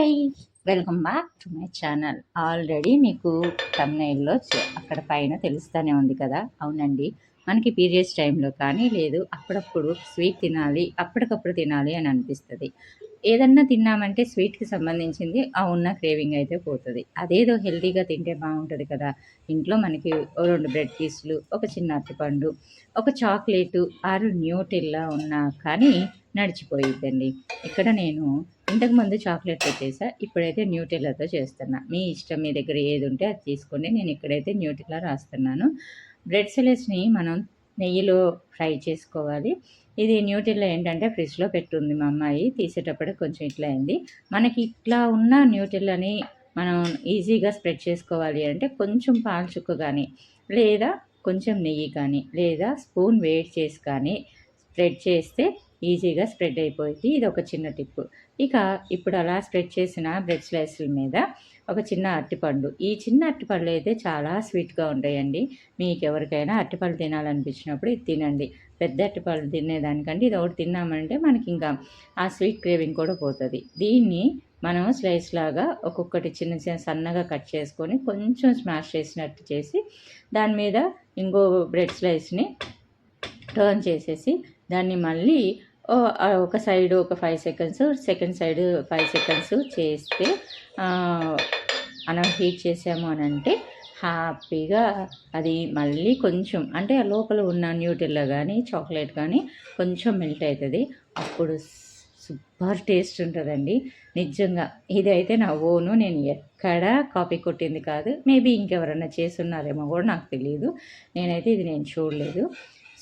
Hi. Welcome back to my channel. Already మీకు తమ్నైల్లో అక్కడ పైన తెలుస్తూనే ఉంది కదా? అవునండి. మనకి పీరియడ్స్ టైంలో కానీ లేదు అప్పుడప్పుడు స్వీట్ తినాలి అప్పటికప్పుడు తినాలి అని అనిపిస్తుంది. ఏదన్నా తిన్నామంటే స్వీట్కి సంబంధించింది ఆ ఉన్న క్రేవింగ్ అయితే పోతుంది. అదేదో హెల్తీగా తింటే బాగుంటుంది కదా. ఇంట్లో మనకి రెండు బ్రెడ్ పీసులు ఒక చిన్న అరటిపండు ఒక చాక్లెటు ఆరు న్యూటిల్లా ఉన్నా కానీ నడిచిపోయిద్దండి. ఇక్కడ నేను ఇంతకుముందు చాక్లెట్ పెట్టేసా ఇప్పుడైతే న్యూటిల్లాతో చేస్తున్నా. మీ ఇష్టం మీ దగ్గర ఏది ఉంటే అది తీసుకోండి నేను ఇక్కడైతే న్యూటిల్లా రాస్తున్నాను. బ్రెడ్ సెలెస్ని మనం నెయ్యిలో ఫ్రై చేసుకోవాలి. ఇది న్యూటిల్లో ఏంటంటే ఫ్రిడ్జ్లో పెట్టుంది మా అమ్మాయి. తీసేటప్పుడు కొంచెం ఇట్లా అయింది. మనకి ఇట్లా ఉన్న న్యూటిల్లని మనం ఈజీగా స్ప్రెడ్ చేసుకోవాలి అంటే కొంచెం పాలు చుక్క కానీ లేదా కొంచెం నెయ్యి కానీ లేదా స్పూన్ వేడి చేసి కానీ స్ప్రెడ్ చేస్తే ఈజీగా స్ప్రెడ్ అయిపోయింది. ఇది ఒక చిన్న టిప్. ఇక ఇప్పుడు అలా స్ప్రెడ్ చేసిన బ్రెడ్ స్లైస్ల మీద ఒక చిన్న అరటిపండు. ఈ చిన్న అరటిపళ్ళు అయితే చాలా స్వీట్గా ఉంటాయండి. మీకు ఎవరికైనా అరటిపళ్ళు తినాలనిపించినప్పుడు ఇది తినండి. పెద్ద అరటిపళ్ళు తినేదానికంటే ఇది ఒకటి తిన్నామంటే మనకి ఇంకా ఆ స్వీట్ క్రేవింగ్ కూడా పోతుంది. దీన్ని మనం స్లైస్ లాగా ఒక్కొక్కటి చిన్న చిన్న సన్నగా కట్ చేసుకొని కొంచెం స్మాష్ చేసినట్టు చేసి దాని మీద ఇంకో బ్రెడ్ స్లైస్ని టర్న్ చేసేసి దాన్ని మళ్ళీ ఒక సైడ్ ఒక five seconds second side five seconds చేస్తే మనం హీట్ చేసాము అని అంటే హ్యాపీగా అది మళ్ళీ కొంచెం అంటే ఆ లోపల ఉన్న న్యూటిల్లా కానీ చాక్లెట్ కానీ కొంచెం మెల్ట్ అవుతుంది అప్పుడు సూపర్ టేస్ట్ ఉంటుందండి. నిజంగా ఇదైతే నా ఓను నేను ఎక్కడ కాపీ కొట్టింది కాదు. మేబీ ఇంకెవరన్నా చేస్తున్నారేమో కూడా నాకు తెలియదు నేనైతే ఇది నేను చూడలేదు.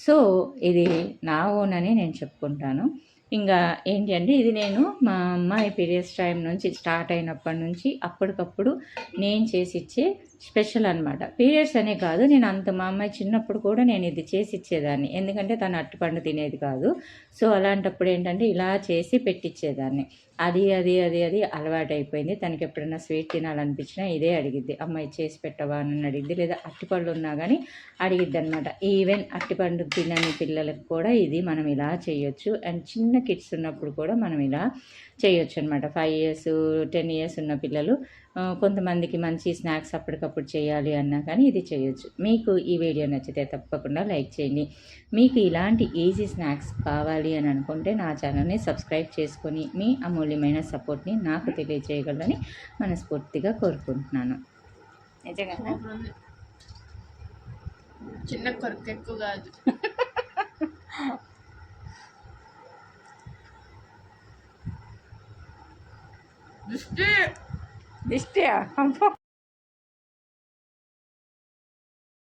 సో ఇది నా ఓన్ అని నేను చెప్పుకుంటాను. ఇంకా ఏంటి అంటే ఇది నేను మా అమ్మాయి పీరియడ్స్ టైం నుంచి స్టార్ట్ అయినప్పటి నుంచి అప్పటికప్పుడు నేను చేసి ఇచ్చే స్పెషల్ అనమాట పీరియడ్స్ అనే కాదు నేను అంత మా అమ్మాయి చిన్నప్పుడు కూడా నేను ఇది చేసి ఇచ్చేదాన్ని. ఎందుకంటే తను అట్టుపండు తినేది కాదు. సో అలాంటప్పుడు ఏంటంటే ఇలా చేసి పెట్టించేదాన్ని అది అది అది అది అలవాటు అయిపోయింది తనకి ఎప్పుడైనా స్వీట్ తినాలనిపించినా ఇదే అడిగిద్ది. అమ్మాయి చేసి పెట్టవా? అని అడిగిద్ది. లేదా అట్టిపళ్ళు ఉన్నా కానీ అడిగిద్ది అనమాట ఈవెన్ అట్టిపండు తినని పిల్లలకు కూడా ఇది మనం ఇలా చేయొచ్చు. అండ్ చిన్న కిడ్స్ ఉన్నప్పుడు కూడా మనం ఇలా చేయొచ్చు అనమాట ఫైవ్ ఇయర్స్ టెన్ ఇయర్స్ ఉన్న పిల్లలు కొంతమందికి మంచి స్నాక్స్ అప్పటికప్పుడు చేయాలి అన్నా కానీ ఇది చేయొచ్చు. మీకు ఈ వీడియో నచ్చితే తప్పకుండా లైక్ చేయండి. మీకు ఇలాంటి ఈజీ స్నాక్స్ కావాలి అని అనుకుంటే నా ఛానల్ని సబ్స్క్రైబ్ చేసుకొని మీ అమూల్యమైన సపోర్ట్ని నాకు తెలియజేయగలని మనస్ఫూర్తిగా కోరుకుంటున్నాను. నిజంగా? చిన్న కొరకు ఎక్కువ కాదు. దృష్టి. దిష్టి